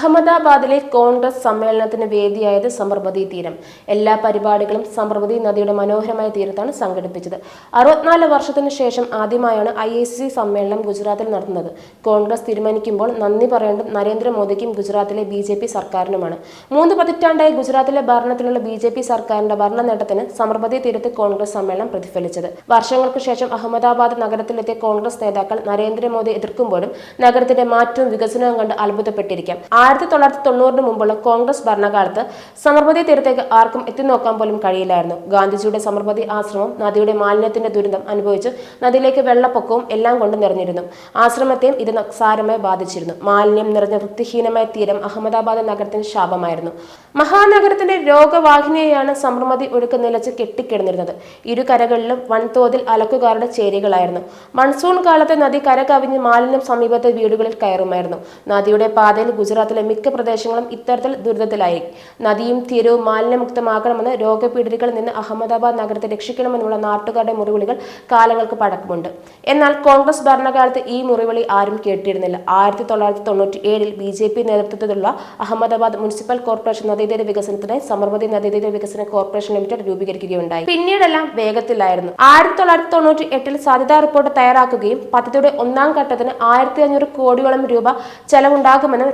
അഹമ്മദാബാദിലെ കോൺഗ്രസ് സമ്മേളനത്തിന് വേദിയായത് സമർബതി തീരം. എല്ലാ പരിപാടികളും സമർബതി നദിയുടെ മനോഹരമായ തീരത്താണ് സംഘടിപ്പിച്ചത്. അറുപത്തിനാല് വർഷത്തിന് ശേഷം ആദ്യമായാണ് ഐ എ സി സമ്മേളനം ഗുജറാത്തിൽ നടത്തുന്നത് കോൺഗ്രസ് തീരുമാനിക്കുമ്പോൾ നന്ദി പറയേണ്ടത് നരേന്ദ്രമോദിക്കും ഗുജറാത്തിലെ ബി ജെ പി സർക്കാരിനുമാണ്. മൂന്ന് പതിറ്റാണ്ടായി ഗുജറാത്തിലെ ഭരണത്തിലുള്ള ബി ജെ പി സർക്കാരിന്റെ ഭരണ നേട്ടത്തിന് സമർബതി തീരത്ത് കോൺഗ്രസ് സമ്മേളനം പ്രതിഫലിച്ചത്. വർഷങ്ങൾക്ക് ശേഷം അഹമ്മദാബാദ് നഗരത്തിലെത്തിയ കോൺഗ്രസ് നേതാക്കൾ നരേന്ദ്രമോദി എതിർക്കുമ്പോഴും നഗരത്തിന്റെ മാറ്റവും വികസനവും കണ്ട് അത്ഭുതപ്പെട്ടിരിക്കാം. ആയിരത്തി തൊള്ളായിരത്തി തൊണ്ണൂറിന് മുമ്പുള്ള കോൺഗ്രസ് ഭരണകാലത്ത് സമർപതി തീരത്തേക്ക് ആർക്കും എത്തിനോക്കാൻ പോലും കഴിയില്ലായിരുന്നു. ഗാന്ധിജിയുടെ സമർപതി ആശ്രമം നദിയുടെ മാലിന്യത്തിന്റെ ദുരന്തം അനുഭവിച്ച് നദിയിലേക്ക് വെള്ളപ്പൊക്കവും എല്ലാം കൊണ്ട് നിറഞ്ഞിരുന്നു. ആശ്രമത്തെയും ഇത് സാരമായി ബാധിച്ചിരുന്നു. മാലിന്യം നിറഞ്ഞ വൃത്തിഹീനമായ തീരം അഹമ്മദാബാദ് നഗരത്തിന് ശാപമായിരുന്നു. മഹാനഗരത്തിന്റെ രോഗവാഹിനിയെയാണ് സമർമതി ഒഴുക്ക് നിലച്ച് കെട്ടിക്കിടന്നിരുന്നത്. ഇരു കരകളിലും വൻതോതിൽ അലക്കുകാരുടെ ചേരികളായിരുന്നു. മൺസൂൺ കാലത്ത് നദി കര കവിഞ്ഞ് മാലിന്യം സമീപത്തെ വീടുകളിൽ കയറുമായിരുന്നു. നദിയുടെ പാതയിൽ ഗുജറാത്തിലെ മിക്ക പ്രദേശങ്ങളും ഇത്തരത്തിൽ ദുരിതത്തിലായി. നദിയും തീരവും മാലിന്യമുക്തമാക്കണമെന്ന് രോഗപീഡിതരിൽ നിന്ന് അഹമ്മദാബാദ് നഗരത്തെ രക്ഷിക്കണമെന്നുള്ള നാട്ടുകാരുടെ മുറിവിളികൾ കാലങ്ങൾക്ക് പഴക്കമുണ്ട് എന്നാൽ കോൺഗ്രസ് ഭരണകാലത്ത് ഈ മുറിവിളി ആരും കേട്ടിരുന്നില്ല. ആയിരത്തി തൊള്ളായിരത്തി തൊണ്ണൂറ്റി ഏഴിൽ ബി ജെ പി നേതൃത്വത്തിലുള്ള അഹമ്മദാബാദ് മുനിസിപ്പൽ കോർപ്പറേഷൻ നദീതീര വികസനത്തിന് സമർമതി നദീതീര വികസന കോർപ്പറേഷൻ ലിമിറ്റഡ് രൂപീകരിക്കുകയുണ്ടായി. പിന്നീടെല്ലാം വേഗത്തിലായിരുന്നു. ആയിരത്തി തൊള്ളായിരത്തി തൊണ്ണൂറ്റി എട്ടിൽ സാധ്യതാ റിപ്പോർട്ട് തയ്യാറാക്കുകയും പദ്ധതിയുടെ ഒന്നാം ഘട്ടത്തിന് ആയിരത്തി അഞ്ഞൂറ് കോടിയോളം രൂപ ചെലവുണ്ടാകുമെന്ന്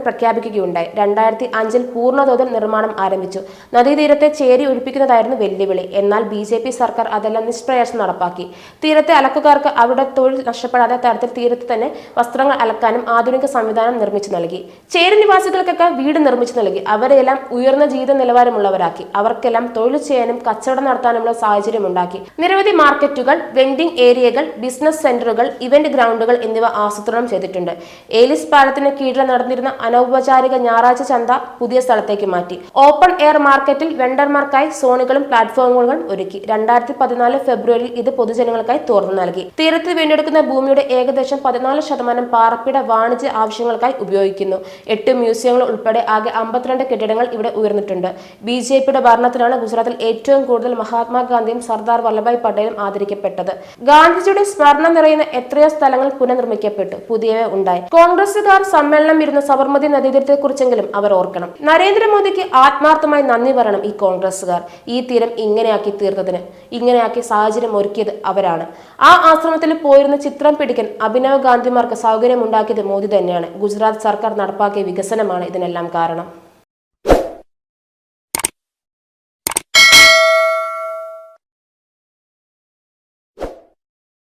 പ്രഖ്യാപിക്കുകയുണ്ടായി രണ്ടായിരത്തി അഞ്ചിൽ പൂർണതോതിൽ നിർമ്മാണം ആരംഭിച്ചു. നദീതീരത്തെ ചേരി ഒഴിപ്പിക്കുന്നതായിരുന്നു വെല്ലുവിളി. എന്നാൽ ബി ജെ പി സർക്കാർ അതെല്ലാം നിഷ്പ്രയാസം നടപ്പാക്കി. തീരത്തെ അലക്കുകാർക്ക് അവരുടെ തൊഴിൽ നഷ്ടപ്പെടാതെ തരത്തിൽ തീരത്ത് തന്നെ വസ്ത്രങ്ങൾ അലക്കാനും ആധുനിക സംവിധാനം നിർമ്മിച്ചു നൽകി. ചേരി നിവാസികൾക്കൊക്കെ വീട് നിർമ്മിച്ചു നൽകി. അവരെല്ലാം ഉയർന്ന ജീവിത നിലവാരമുള്ളവരാക്കി. അവർക്കെല്ലാം തൊഴിൽ ചെയ്യാനും കച്ചവടം നടത്താനുമുള്ള സാഹചര്യം ഉണ്ടാക്കി. നിരവധി മാർക്കറ്റുകൾ വെൻഡിംഗ് ഏരിയകൾ ബിസിനസ് സെന്ററുകൾ ഇവന്റ് ഗ്രൗണ്ടുകൾ എന്നിവ ആസൂത്രണം ചെയ്തിട്ടുണ്ട്. ഏലിസ് പാലത്തിന് കീഴിൽ നടന്നിരുന്ന അനൗപചാരിക ഞായറാഴ്ച ചന്ത പുതിയ സ്ഥലത്തേക്ക് മാറ്റി. ഓപ്പൺ എയർ മാർക്കറ്റിൽ വെണ്ടർമാർക്കായി സോണുകളും പ്ലാറ്റ്ഫോമുകളും ഒരുക്കി. രണ്ടായിരത്തി പതിനാല് ഫെബ്രുവരിയിൽ ഇത് പൊതുജനങ്ങൾക്കായി തുറന്നു നൽകി. തീരത്ത് വീണ്ടെടുക്കുന്ന ഭൂമിയുടെ ഏകദേശം പതിനാല് ശതമാനം പാർപ്പിട വാണിജ്യ ആവശ്യങ്ങൾക്കായി ഉപയോഗിക്കുന്നു. എട്ട് മ്യൂസിയങ്ങൾ ഉൾപ്പെടെ ആകെ അമ്പത്തിരണ്ട് കെട്ടിടങ്ങൾ ഇവിടെ ഉയർന്നിട്ടുണ്ട്. ബി ജെ പിയുടെ ഭരണത്തിലാണ് ഗുജറാത്തിൽ ഏറ്റവും കൂടുതൽ മഹാത്മാഗാന്ധിയും സർദാർ വല്ലഭായ് പട്ടേലും ആദരിക്കപ്പെട്ടത്. ഗാന്ധിജിയുടെ സ്മരണ നിറയുന്ന എത്രയോ സ്ഥലങ്ങൾ പുനർനിർമ്മിക്കപ്പെട്ടു പുതിയവ ഉണ്ടായി. കോൺഗ്രസുകാർ സമ്മേളനം ഇരുന്ന സബർമതി നദീതീരത്തെ കുറിച്ചെങ്കിലും അവർ ഓർക്കണം. നരേന്ദ്രമോദിക്ക് ആത്മാർത്ഥമായി നന്ദി പറയണം ഈ കോൺഗ്രസുകാർ ഈ തീരം ഇങ്ങനെയാക്കി തീർത്തതിന്. ഇങ്ങനെയാക്കി സാഹചര്യം ഒരുക്കിയത് അവരാണ്. ആ ആശ്രമത്തിൽ പോയിരുന്ന ചിത്രം പിടിക്കാൻ അഭിനവ് ഗാന്ധിമാർക്ക് സൗകര്യം ഉണ്ടാക്കിയത് മോദി തന്നെയാണ്. ഗുജറാത്ത് സർക്കാർ നടപ്പാക്കിയ വികസനമാണ് ഇതിനെല്ലാം കാരണം.